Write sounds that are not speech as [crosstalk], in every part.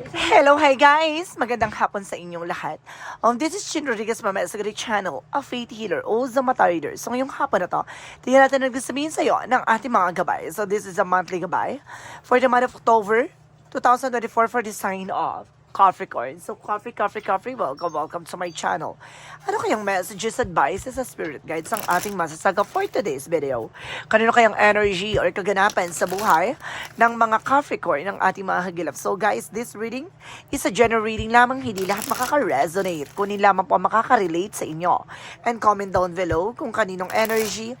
Hello, hi guys! Magandang hapon sa inyong lahat. Um, this is Chin Rodriguez sa Great Channel, a faith healer o Zamata reader. So ngayong hapon na to, tingnan natin ang sabihin sa iyo ng ating mga gabay. So this is a monthly gabay for the month of October 2024 for the sign of Capricorn. So coffee, coffee, coffee, welcome, welcome to my channel. Ano kayang messages, advices, sa spirit guides ang ating masasaga for today's video? Kanino kayang energy or kaganapan sa buhay ng mga Capricorn ng ating mga hagilap? So guys, this reading is a general reading lamang, hindi lahat makaka-resonate. Kunin lamang po makaka-relate sa inyo. And comment down below kung kaninong energy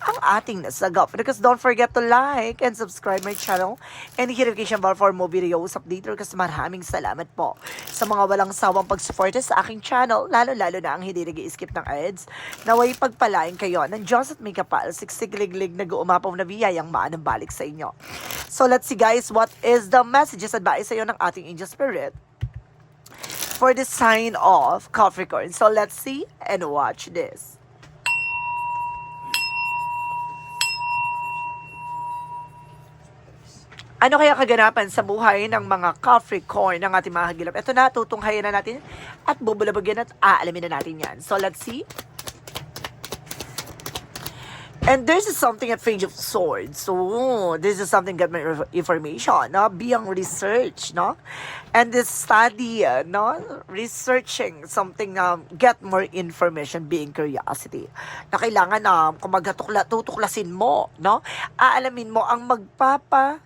ang ating nasagap. Because don't forget to like and subscribe my channel and hit notification bell for more videos update kasi maraming salamat po sa mga walang sawang pagsuporta sa aking channel, lalo-lalo na ang hindi nag skip ng ads. Naway pagpalain kayo ng Diyos at may kapal, siksigliglig nag-uumapaw na biyayang maanang balik sa inyo. So let's see guys, what is the messages advice sa iyo ng ating angel spirit for the sign of Capricorn. So let's see and watch this. Ano kaya kaganapan sa buhay ng mga Capricorn ng ating mga hagilap? Ito na, tutunghayan na natin at bubulabagyan at aalamin na natin yan. So let's see. And this is something at Page of Swords. So, this is something get my information, no? Beyond research, no? And this study, no? Researching something, um, get more information, being curiosity. Na kailangan um, tukla, tutuklasin mo, no? Aalamin mo ang magpapa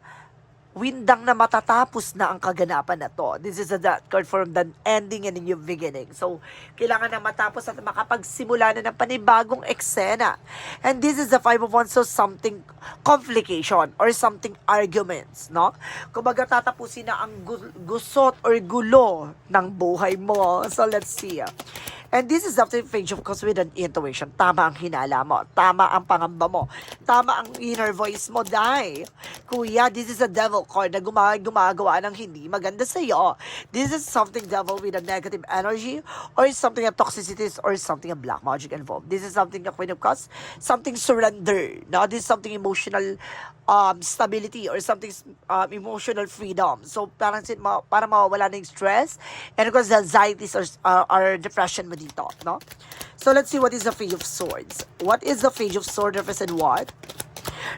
windang na matatapos na ang kaganapan na to. This is a that card from the ending and the new beginning. So, kailangan na matapos at makapagsimula na ng panibagong eksena. And this is the five of wands, so something complication or something arguments, no? Kumbaga tatapusin na ang gu- gusot or gulo ng buhay mo. So, let's see. And this is after page of course with an intuition. Tama ang hinala mo. Tama ang pangamba mo. Tama ang inner voice mo, dai. Kuya, this is a devil card na guma- gumagawa ng hindi maganda sa iyo. This is something devil with a negative energy or something a toxicities or something a black magic involved. This is something a queen of cups, something surrender. No, this is something emotional um, stability or something um, emotional freedom. So parang para mawawala ng stress and of course anxieties or, uh, or depression mo dito, no? So let's see what is the Page of Swords. What is the Page of Swords represent what?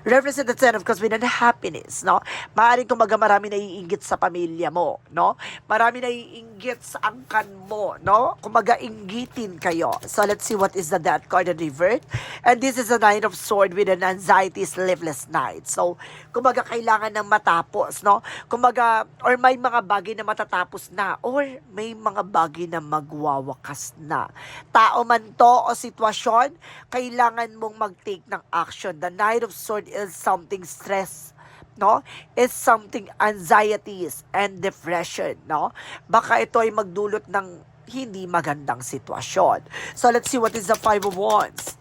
Represent the ten of course with happiness, no? Maaaring kumaga marami naiinggit sa pamilya mo, no? Marami naiinggit sa angkan mo, no? Kumaga inggitin kayo. So let's see what is the death card and revert. And this is a nine of sword with an anxiety sleepless night. So, kumaga kailangan ng matapos, no? Kumaga, or may mga bagay na matatapos na, or may mga bagay na magwawakas na. Tao man to o sitwasyon, kailangan mong mag-take ng action. The Knight of Sword is something stress no? Is something anxieties and depression no? Baka ito ay magdulot ng hindi magandang sitwasyon. So let's see what is the five of wands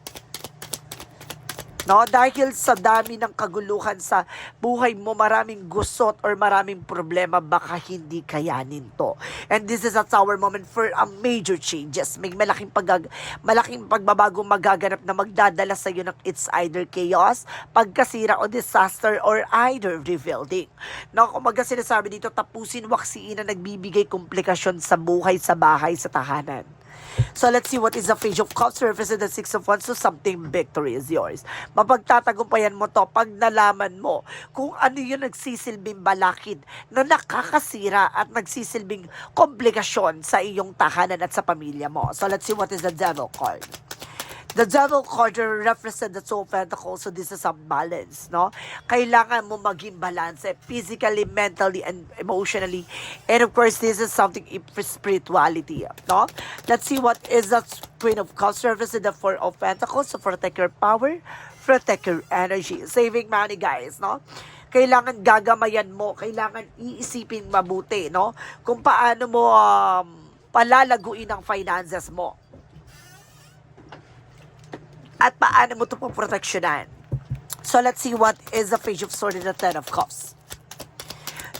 No, dahil sa dami ng kaguluhan sa buhay mo, maraming gusot or maraming problema, baka hindi kayanin to. And this is a tower moment for a major changes. May malaking pag malaking pagbabago magaganap na magdadala sa iyo ng it's either chaos, pagkasira o disaster or either rebuilding. No, kumaga sinasabi dito, tapusin waksiin na nagbibigay komplikasyon sa buhay, sa bahay, sa tahanan. So let's see what is the page of cups represent the six of wands. So something victory is yours. Mapagtatagumpayan mo to pag nalaman mo kung ano yung nagsisilbing balakid na nakakasira at nagsisilbing komplikasyon sa iyong tahanan at sa pamilya mo. So let's see what is the devil card. The devil card represent the two of pentacles, so this is a balance, no? Kailangan mo maging balance, eh, physically, mentally, and emotionally. And of course, this is something in spirituality, no? Let's see what is the Queen of Cups represent the Four of Pentacles, so protect your power, protect your energy. Saving money, guys, no? Kailangan gagamayan mo, kailangan iisipin mabuti, no? Kung paano mo um, palalaguin ang finances mo at paano mo ito poproteksyonan. So let's see what is the Page of Swords and the Ten of Cups.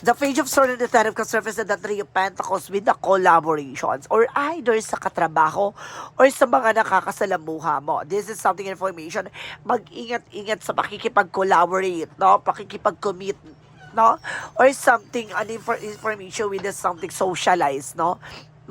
The Page of Swords and the Ten of Cups represent the Three of Pentacles with the collaborations or either sa katrabaho or sa mga nakakasalamuha mo. This is something information. Mag-ingat-ingat sa pakikipag-collaborate, no? pakikipag-commit no? Or something, an infor- information with something socialized, no?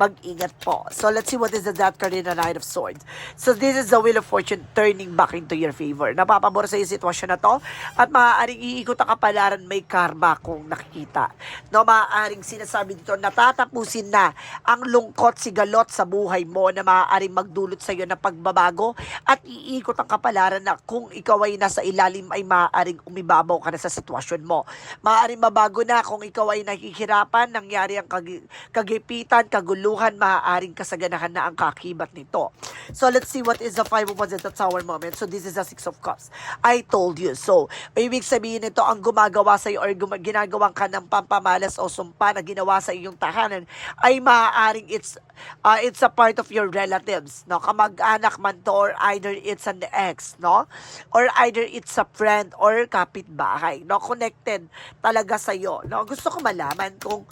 Mag-ingat po. So, let's see what is the Death card in the Knight of Swords. So, this is the Wheel of Fortune turning back into your favor. Napapabor sa yung sitwasyon na to at maaaring iikot ang kapalaran may karma kung nakikita. No, maaaring sinasabi dito, natatapusin na ang lungkot sigalot sa buhay mo na maaaring magdulot sa iyo ng pagbabago at iikot ang kapalaran na kung ikaw ay nasa ilalim ay maaaring umibabaw ka na sa sitwasyon mo. Maaaring mabago na kung ikaw ay nahihirapan, nangyari ang kagi- kagipitan, kaguluhan, maaaring kasaganahan na ang kakibat nito. So let's see what is the five of wands at the tower moment. So this is the six of cups. I told you. So, ibig sabihin nito ang gumagawa sa iyo or guma- ginagawang ka ng pampamalas o sumpa na ginawa sa iyong tahanan ay maaaring it's uh, it's a part of your relatives, no? Kamag-anak man to or either it's an ex, no? Or either it's a friend or kapitbahay, no? Connected talaga sa iyo, no? Gusto ko malaman kung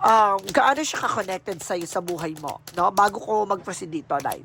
um, gaano siya ka-connected sa sa buhay mo, no? Bago ko mag-proceed dito, Nay.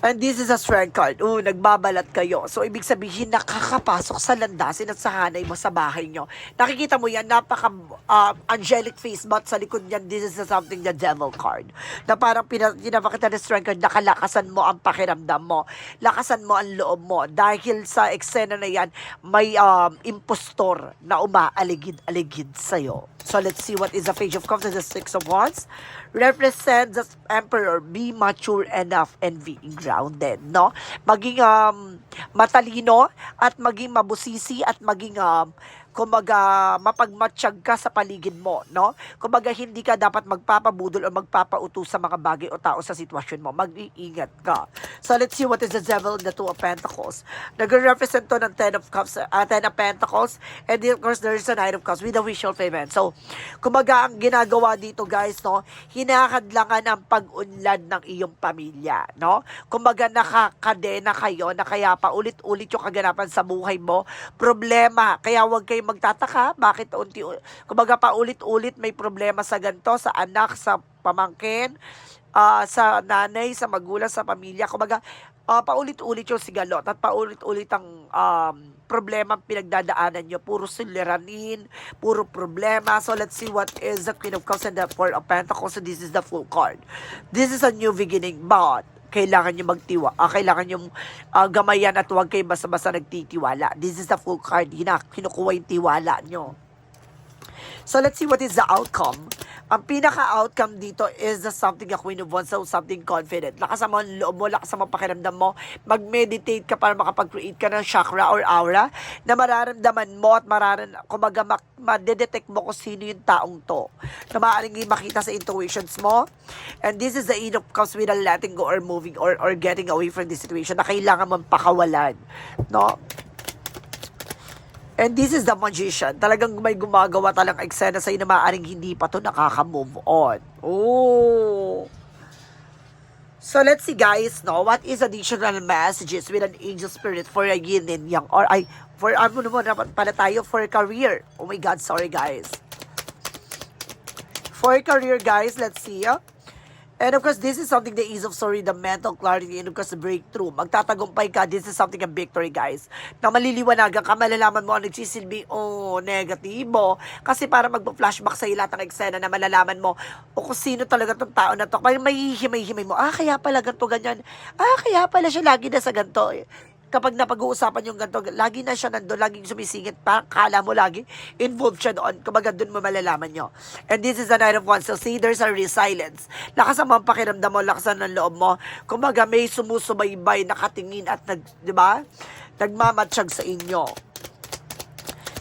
And this is a strength card. Oo, nagbabalat kayo. So, ibig sabihin, nakakapasok sa landasin at sa hanay mo sa bahay nyo. Nakikita mo yan, napaka uh, angelic face, but sa likod niyan, this is something the devil card. Na parang pina, pinapakita ng strength card, nakalakasan mo ang pakiramdam mo. Lakasan mo ang loob mo. Dahil sa eksena na yan, may um, impostor na umaaligid-aligid sa'yo. So, let's see what is the page of cups and the six of wands. Represent the emperor, be mature enough and being grounded, no? Maging um, matalino at maging mabusisi at maging um, kumaga mapagmatsyag ka sa paligid mo, no? Kumaga hindi ka dapat magpapabudol o magpapauto sa mga bagay o tao sa sitwasyon mo. Mag-iingat ka. So let's see what is the devil in the two of pentacles. Nag-represent to ng ten of cups, uh, ten of pentacles, and of course there is a knight of cups with a visual payment. So, kumaga ang ginagawa dito guys, no? Hinahadlangan ang pag-unlad ng iyong pamilya, no? Kumaga nakakadena kayo na kaya pa ulit-ulit yung kaganapan sa buhay mo. Problema, kaya huwag kayo magtataka bakit unti kumbaga pa ulit-ulit may problema sa ganto sa anak, sa pamangkin, ah, sa nanay, sa magulang, sa pamilya. Kumbaga, ah, paulit-ulit yung sigalot at paulit-ulit ang um, problema pinagdadaanan nyo. Puro suliranin, puro problema. So, let's see what is the Queen of Cups and the Four of Pentacles. So, this is the full card. This is a new beginning, but kailangan nyo magtiwa, ah, kailangan nyo ah, gamayan at huwag kayo basta-basta nagtitiwala. This is the full card. Hina, kinukuha yung tiwala nyo. So let's see what is the outcome. Ang pinaka-outcome dito is the something a Queen of Wands, so something confident. Lakas mo ang loob mo, lakas mo pakiramdam mo. Mag-meditate ka para makapag-create ka ng chakra or aura na mararamdaman mo at mararan, kumaga madedetect mo kung sino yung taong to. Na maaaring makita sa intuitions mo. And this is the end of comes with a letting go or moving or, or getting away from this situation na kailangan mong pakawalan. No? And this is the magician. Talagang may gumagawa talang eksena sa'yo na maaaring hindi pa to nakaka-move on. Oh. So let's see guys, no, what is additional messages with an angel spirit for a yin and yang or ay for ano naman dapat pala tayo for career. Oh my god, sorry guys. For career guys, let's see. ah. And of course, this is something the ease of sorry, the mental clarity, and of course, the breakthrough. Magtatagumpay ka, this is something a victory, guys. Na maliliwanagan ka, malalaman mo ang nagsisilbi, oh, negatibo. Kasi para magpa-flashback sa lahat ng eksena na malalaman mo, o kung sino talaga tong tao na to. Parang may himay-himay mo, ah, kaya pala ganito, ganyan. Ah, kaya pala siya lagi na sa ganito kapag napag-uusapan yung ganito, lagi na siya nandun, laging sumisingit, pa, kala mo lagi, involved siya doon, kumbaga doon mo malalaman nyo. And this is night of wands, so see, there's a resilience. Lakas ang mga pakiramdam mo, lakas ng loob mo, kumbaga may sumusubaybay, nakatingin at nag, di ba, nagmamatsyag sa inyo.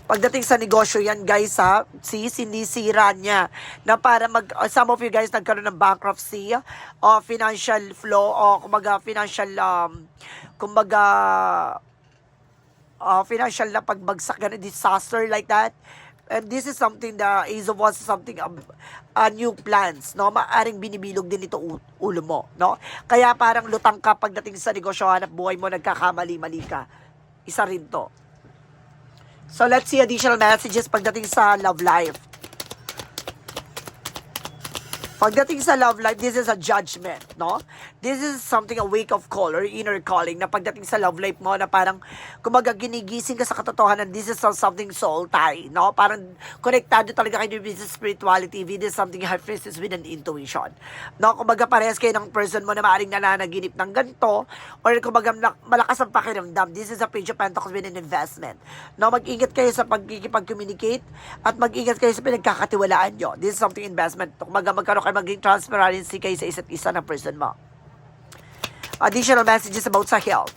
Pagdating sa negosyo yan, guys, ha, see, sinisira niya na para mag, uh, some of you guys nagkaroon ng bankruptcy, o financial flow, o kumbaga financial, um, kumbaga, uh, financial na pagbagsak, ganun, disaster like that. And this is something Wands is something um, uh, new plans, no? Maaring binibilog din ito ulo mo, no? Kaya parang lutang ka pagdating sa negosyo, hanap buhay mo, nagkakamali-mali ka. Isa rin to. So let's see additional messages pagdating sa love life. Pagdating sa love life, this is a judgment, no? This is something a wake of call or inner calling na pagdating sa love life mo na parang kumaga ginigising ka sa katotohanan this is something soul tie no? Parang konektado talaga kayo with spirituality with something high priestess with an intuition no? Kumaga parehas kayo ng person mo na maaaring nananaginip ng ganito or kumaga na- malakas ang pakiramdam. This is a page of pentacles with an investment no? Mag-ingat kayo sa pagkikipag-communicate at mag-ingat kayo sa pinagkakatiwalaan nyo. This is something investment. Kumaga magkaroon kayo maging transparency kayo sa isa't isa ng person mo additional messages about sa health.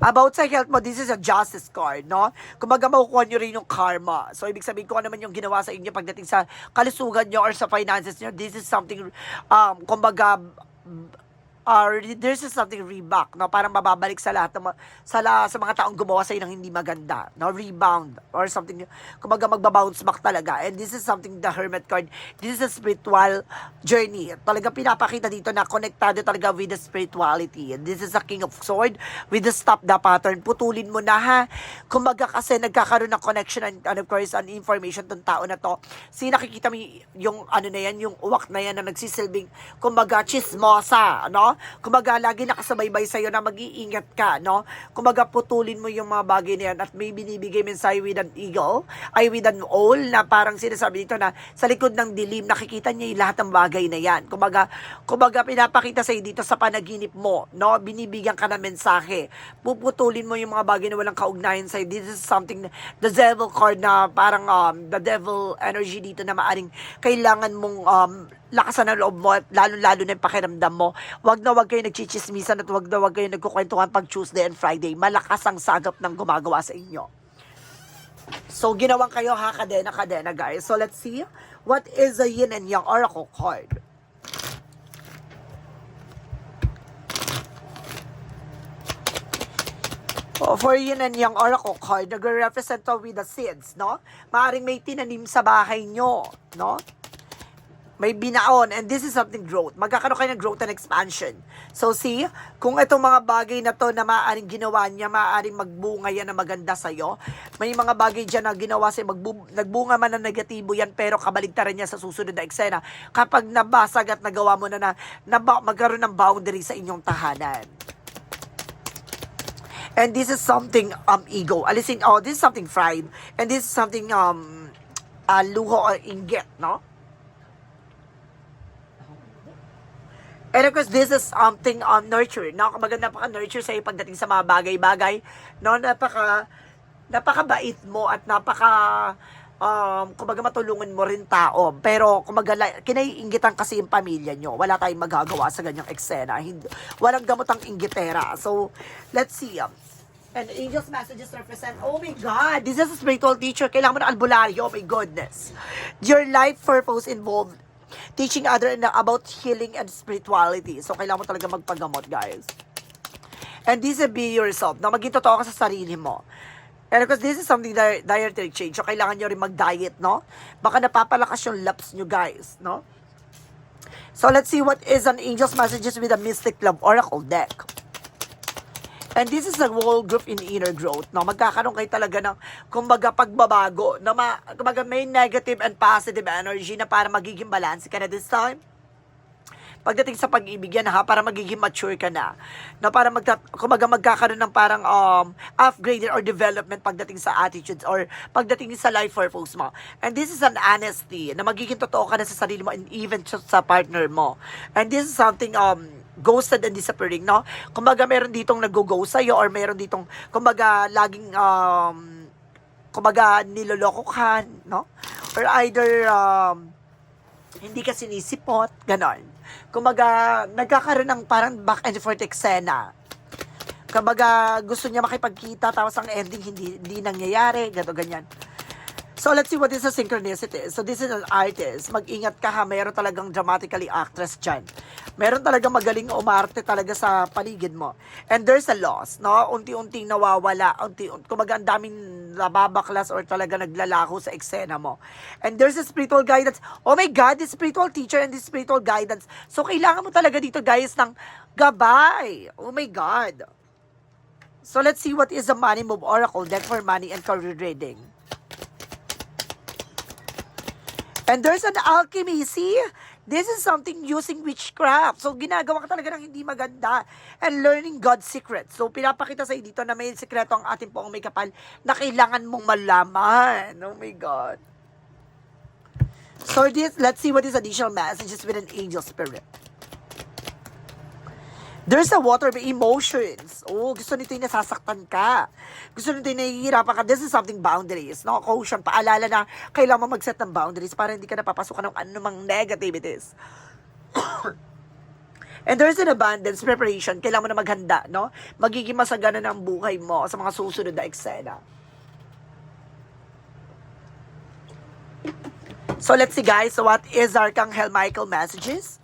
About sa health mo, this is a justice card, no? Kumaga makukuha nyo rin yung karma. So, ibig sabihin ko ano naman yung ginawa sa inyo pagdating sa kalusugan nyo or sa finances nyo, this is something, um, kumbaga, uh, there's something reback, no? Parang mababalik sa lahat ng, sa, sa mga taong gumawa sa ng hindi maganda, no? Rebound or something, kumaga magbabounce back talaga. And this is something, the Hermit card, this is a spiritual journey. Talaga pinapakita dito na konektado talaga with the spirituality. And this is a King of Sword with the stop the pattern. Putulin mo na ha. Kumaga kasi nagkakaroon ng connection and, and of course, an information tong tao na to. Si nakikita mo yung ano na yan, yung uwak na yan na nagsisilbing, kumaga chismosa, no? Kumaga lagi nakasabay-bay sa'yo na mag-iingat ka, no? Kumaga putulin mo yung mga bagay na yan at may binibigay mensahe with an eagle, ay with an owl na parang sinasabi dito na sa likod ng dilim, nakikita niya yung lahat ng bagay na yan. Kumaga, kumaga pinapakita sa'yo dito sa panaginip mo, no? Binibigyan ka ng mensahe. Puputulin mo yung mga bagay na walang kaugnayan sa'yo. This is something, the devil card na parang um, the devil energy dito na maaring kailangan mong um, lakasan ng loob mo lalo-lalo na yung pakiramdam mo. Wag na wag kayo nagchichismisan at wag na wag kayo nagkukwentuhan pag Tuesday and Friday. Malakas ang sagap ng gumagawa sa inyo. So, ginawang kayo ha, kadena-kadena, guys. So, let's see. What is the yin and yang oracle card? Oh, for yin and yang oracle card, nagre-represent with the seeds, no? Maaring may tinanim sa bahay nyo, no? May binaon and this is something growth. Magkakaroon kayo ng growth and expansion. So see, kung itong mga bagay na to na maaaring ginawa niya, maaaring magbunga yan na maganda sa'yo. May mga bagay dyan na ginawa sa'yo, magbu- nagbunga man na negatibo yan, pero kabaligtaran niya sa susunod na eksena. Kapag nabasag at nagawa mo na na, na magkaroon ng boundary sa inyong tahanan. And this is something um ego. Alisin, oh, this is something pride. And this is something um uh, luho or inggit, no? And of course, this is something um, nurture. No? Kumbaga, napaka-nurture sa'yo pagdating sa mga bagay-bagay. No? Napaka, napakabait mo at napaka, um, kumbaga, matulungan mo rin tao. Pero, kumbaga, kinaiingitan kasi yung pamilya nyo. Wala tayong magagawa sa ganyang eksena. Hindi, walang gamotang inggitera. So, let's see. Um, and angels messages represent, oh my God, this is a spiritual teacher. Kailangan mo ng albularyo. Oh my goodness. Your life purpose involved teaching other about healing and spirituality. So, kailangan mo talaga magpagamot, guys. And this is be yourself. Na maging totoo ka sa sarili mo. And because this is something di- dietary change. So, kailangan nyo rin mag-diet, no? Baka napapalakas yung laps nyo, guys, no? So, let's see what is an angel's messages with a mystic love oracle deck. And this is a whole group in inner growth. No? Magkakaroon kayo talaga ng, kumbaga, pagbabago. Na ma, kumbaga, may negative and positive energy na para magiging balance ka na this time. Pagdating sa pag-ibig yan ha, para magiging mature ka na. Na para magta, kumbaga magkakaroon ng parang um, upgraded or development pagdating sa attitudes or pagdating sa life purpose mo. And this is an honesty na magiging totoo ka na sa sarili mo and even sa partner mo. And this is something um, ghosted and disappearing, no? Kumbaga meron ditong nag-ghost sa'yo or meron ditong, kumbaga, laging, um, kumbaga, niloloko ka, no? Or either, um, hindi ka sinisipot, ganon. Kumbaga, nagkakaroon ng parang back and forth eksena. Kumbaga, gusto niya makipagkita, tapos ang ending hindi, hindi nangyayari, gato ganyan. So, let's see what is a synchronicity. So, this is an artist. Mag-ingat ka ha, meron talagang dramatically actress dyan. Meron talagang magaling umarte talaga sa paligid mo. And there's a loss, no? Unti-unting nawawala. Unti, unti kumaga, ang daming nababaklas or talaga naglalako sa eksena mo. And there's a spiritual guidance. Oh my God, this spiritual teacher and this spiritual guidance. So, kailangan mo talaga dito, guys, ng gabay. Oh my God. So, let's see what is the money move oracle deck for money and career reading. And there's an alchemy, see? This is something using witchcraft. So, ginagawa ka talaga ng hindi maganda. And learning God's secret. So, pinapakita sa dito na may sikreto ang ating pong may kapal na kailangan mong malaman. Oh my God. So, this, let's see what is additional messages with an angel spirit. There's a water emotions. Oh, gusto nito yung nasasaktan ka. Gusto nito yung nahihirapan ka. This is something boundaries. No? Caution, paalala na kailangan mo mag-set ng boundaries para hindi ka napapasukan ng anumang negativities. [coughs] And there's an abundance, preparation. Kailangan mo na maghanda, no? Magiging masagana ng buhay mo sa mga susunod na eksena. So let's see guys, so what is Archangel Michael messages?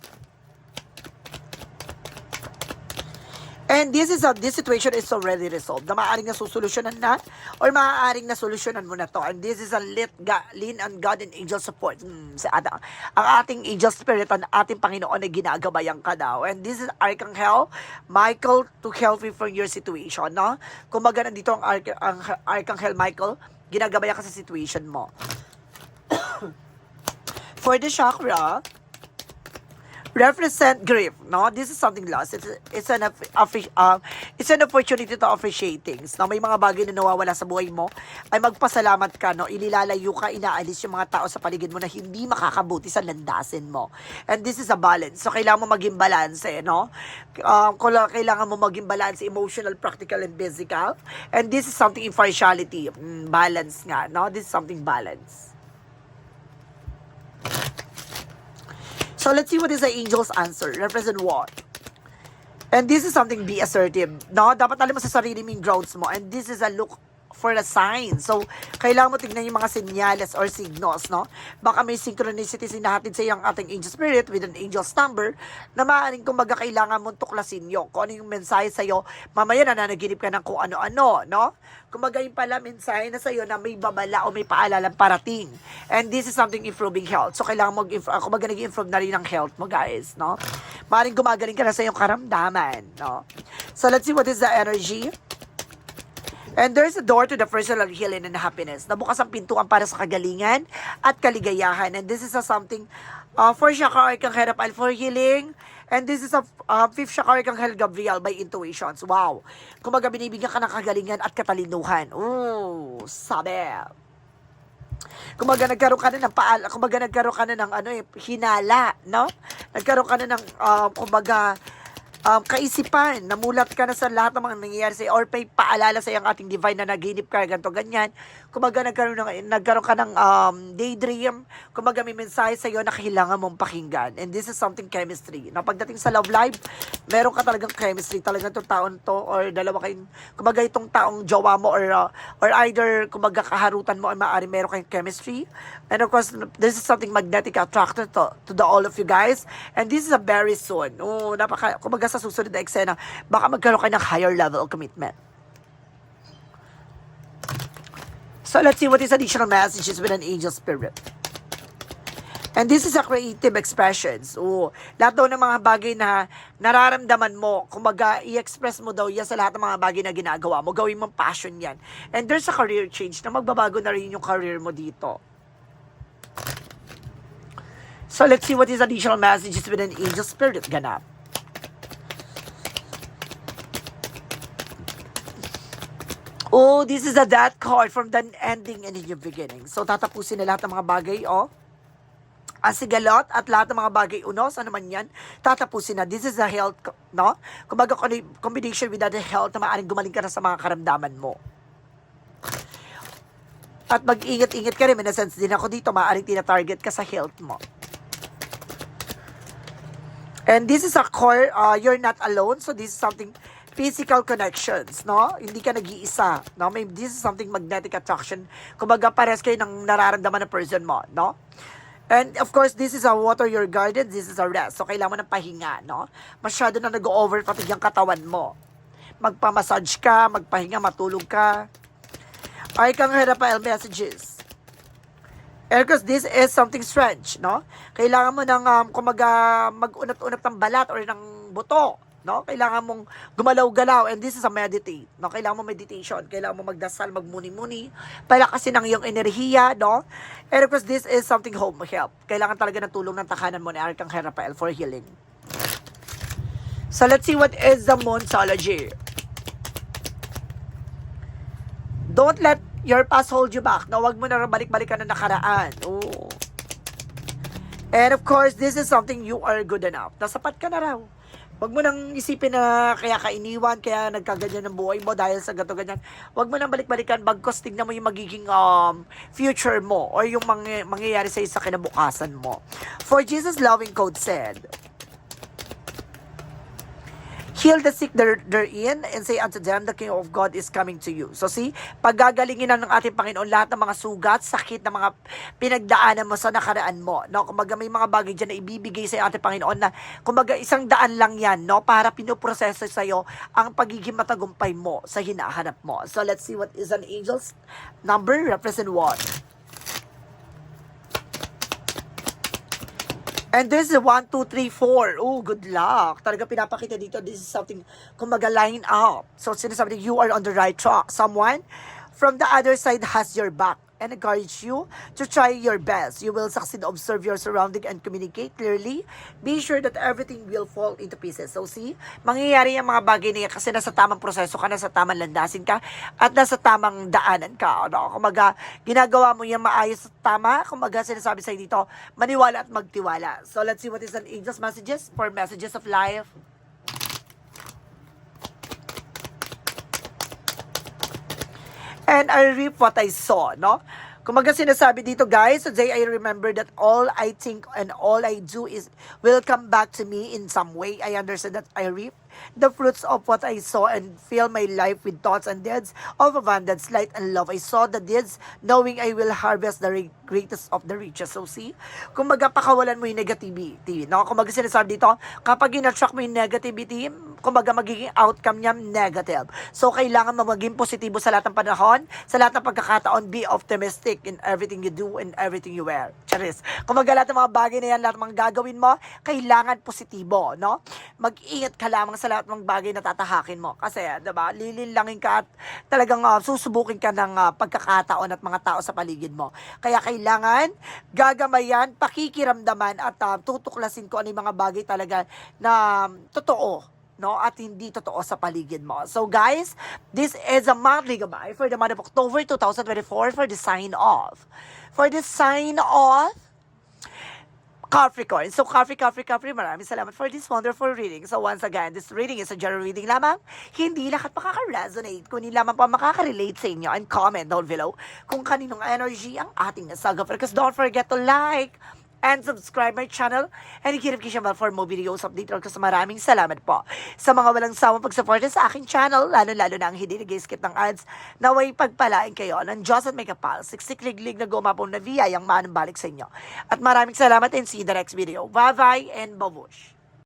And this is a, this situation is already resolved. Na maaaring na susolusyonan na or maaaring na solusyonan mo na to. And this is a lit, ga, lean on God and angel support. Hmm, si Ada, ang ating angel spirit, ang ating Panginoon ay ginagabayan ka daw. And this is Archangel Michael to help you from your situation. No? Kumbaga nandito ang, Arch- ang Archangel Michael, ginagabayan ka sa situation mo. [coughs] For the chakra, represent grief, no? This is something lost. It's, it's an uh, it's an opportunity to appreciate things. No? May mga bagay na nawawala sa buhay mo, ay magpasalamat ka, no? Ililalayo ka, inaalis yung mga tao sa paligid mo na hindi makakabuti sa landasin mo. And this is a balance. So, kailangan mo maging balance, eh, no? Kula- kailangan mo maging balance, emotional, practical, and physical. And this is something impartiality. Mm, balance nga, no? This is something balance. So let's see what is the angel's answer. Represent what? And this is something be assertive. No, dapat alam mo sa sarili mo yung grounds mo. And this is a look for a sign. So, kailangan mo tignan yung mga senyales or signals, no? Baka may synchronicity sinahatid sa iyo ang ating angel spirit with an angel's number na maaaring kumbaga kailangan mong tuklasin yun. Kung ano yung mensahe sa iyo, mamaya nananaginip ka ng kung ano-ano, no? Kumbaga yung pala mensahe na sa iyo na may babala o may paalalang parating. And this is something improving health. So, kailangan mo, uh, kumbaga nag-improve na rin ang health mo, guys, no? Maaaring gumagaling ka na sa iyong karamdaman, no? So, let's see what is the energy. And there's a door to the personal healing and happiness. Nabukas ang pintuan para sa kagalingan at kaligayahan. And this is a something uh, for Shakar kang Herapal for healing. And this is a uh, fifth Shakar kang Hel Gabriel by intuitions. Wow. Kumaga binibigyan ka ng kagalingan at katalinuhan. Ooh, sabi. Kumaga nagkaroon ka na ng paal, kumaga nagkaroon ka na ng ano eh, hinala, no? Nagkaroon ka na ng, uh, kumaga, um, kaisipan, namulat ka na sa lahat ng mga nangyayari sa'yo or may paalala sa ang ating divine na naginip ka, ganito, ganyan. Kumaga nagkaroon, ng, nagkaroon ka ng um, daydream, kumaga may mensahe sa'yo na kailangan mong pakinggan. And this is something chemistry. Na pagdating sa love life, meron ka talagang chemistry, talagang itong taon to or dalawa kayong, kumaga itong taong jowa mo or, uh, or either kumaga kaharutan mo ay maaari meron kayong chemistry. And of course, this is something magnetic attraction to, to the all of you guys. And this is a very soon. Oh, napaka, kumaga sa susunod na eksena, baka magkaroon kayo ng higher level of commitment. So let's see what is additional messages with an angel spirit. And this is a creative expressions. Oo. Lahat daw ng mga bagay na nararamdaman mo, kumaga, i-express mo daw yan sa lahat ng mga bagay na ginagawa mo. Gawin mong passion yan. And there's a career change na magbabago na rin yung career mo dito. So let's see what is additional messages with an angel spirit ganap. Oh, this is a that card from the ending and in your beginning. So, tatapusin na lahat ng mga bagay, oh. Asigalot at lahat ng mga bagay unos, ano man yan, tatapusin na. This is a health, no? Kumbaga, combination with other health na maaaring gumaling ka na sa mga karamdaman mo. At mag-ingat-ingat ka rin. In a sense din ako dito, maaaring tina-target ka sa health mo. And this is a core, uh, you're not alone. So this is something physical connections, no? Hindi ka nag-iisa, no? May, this is something magnetic attraction. Kumbaga, pares kayo ng nararamdaman ng person mo, no? And of course, this is a water your garden, this is a rest. So, kailangan mo ng pahinga, no? Masyado na nag-over pati yung katawan mo. Magpamassage ka, magpahinga, matulog ka. Ay kang Rafael messages. And because this is something strange, no? Kailangan mo ng, um, kumaga, mag-unat-unat ng balat or ng buto, no? Kailangan mong gumalaw-galaw and this is a meditate, no? Kailangan mo meditation, kailangan mo magdasal, magmuni-muni, para kasi ng iyong enerhiya, no? And of course, this is something home help. Kailangan talaga ng tulong ng takanan mo ni Arcangel Rafael for healing. So let's see what is the Monsology. Don't let your past hold you back. Na wag mo na balik-balikan na nakaraan. Oh. And of course, this is something you are good enough. Nasapat ka na raw. Wag mo nang isipin na kaya ka iniwan, kaya nagkaganyan ng buhay mo dahil sa gato ganyan. Wag mo nang balik-balikan bagkos tignan mo yung magiging um, future mo or yung mangy- mangyayari sa sa kinabukasan mo. For Jesus' loving code said, Heal the sick there, therein and say unto them, the King of God is coming to you. So see, paggagalingin na ng ating Panginoon lahat ng mga sugat, sakit na mga pinagdaanan mo sa nakaraan mo. No? Kumbaga may mga bagay dyan na ibibigay sa ating Panginoon na kumbaga isang daan lang yan no? para pinoproseso sa iyo ang pagiging matagumpay mo sa hinahanap mo. So let's see what is an angel's number represent what? And this is 1, 2, 3, 4. Oh, good luck. Talaga pinapakita dito, this is something, kumbaga, line up. So, sinasabi na you are on the right track. Someone from the other side has your back and encourage you to try your best. You will succeed. Observe your surrounding and communicate clearly. Be sure that everything will fall into pieces. So see, mangyayari yung mga bagay na yan kasi nasa tamang proseso ka, nasa tamang landasin ka, at nasa tamang daanan ka. Ano? Kumaga, ginagawa mo yung maayos at tama. Kumaga, sinasabi sa'yo dito, maniwala at magtiwala. So let's see what is an angel's messages for messages of life. And I reap what I saw, no? Kumaga sinasabi dito, guys, today I remember that all I think and all I do is will come back to me in some way. I understand that I reap the fruits of what I saw and fill my life with thoughts and deeds of abundance, light, and love. I saw the deeds knowing I will harvest the re- greatest of the riches. So see, kumbaga pakawalan mo yung negativity. No? Kumbaga sinasabi dito, kapag in-attract mo yung negativity, kumbaga magiging outcome niya negative. So kailangan mo maging positibo sa lahat ng panahon, sa lahat ng pagkakataon, be optimistic in everything you do and everything you wear. Charis. Kumbaga lahat ng mga bagay na yan, lahat ng mga gagawin mo, kailangan positibo, no? Mag-ingat ka lamang sa lahat ng bagay na tatahakin mo. Kasi, di ba, lilinlangin ka at talagang ah, susubukin ka ng ah, pagkakataon at mga tao sa paligid mo. Kaya kailangan gagamayan, pakikiramdaman at ah, tutuklasin ko ano yung mga bagay talaga na um, totoo no? At hindi totoo sa paligid mo. So guys, this is a monthly goodbye for the month of October 2024 for the sign off. For the sign off, Capricorn. So, Capri, Capri, Capri, maraming salamat for this wonderful reading. So, once again, this reading is a general reading lamang. Hindi lahat makaka-resonate, kundi lamang pa makaka-relate sa inyo. And comment down below kung kaninong energy ang ating nasaga. Because don't forget to like, and subscribe my channel. And hit notification bell for more videos update kasi maraming salamat po. Sa mga walang sawang pagsuporta sa aking channel lalo-lalo na ang hindi nag-skip ng ads naway pagpalain kayo ng Diyos at may kapal. Siksikliglig na gumapong na via yung manang balik sa inyo. At maraming salamat and see you in the next video. Bye bye and babush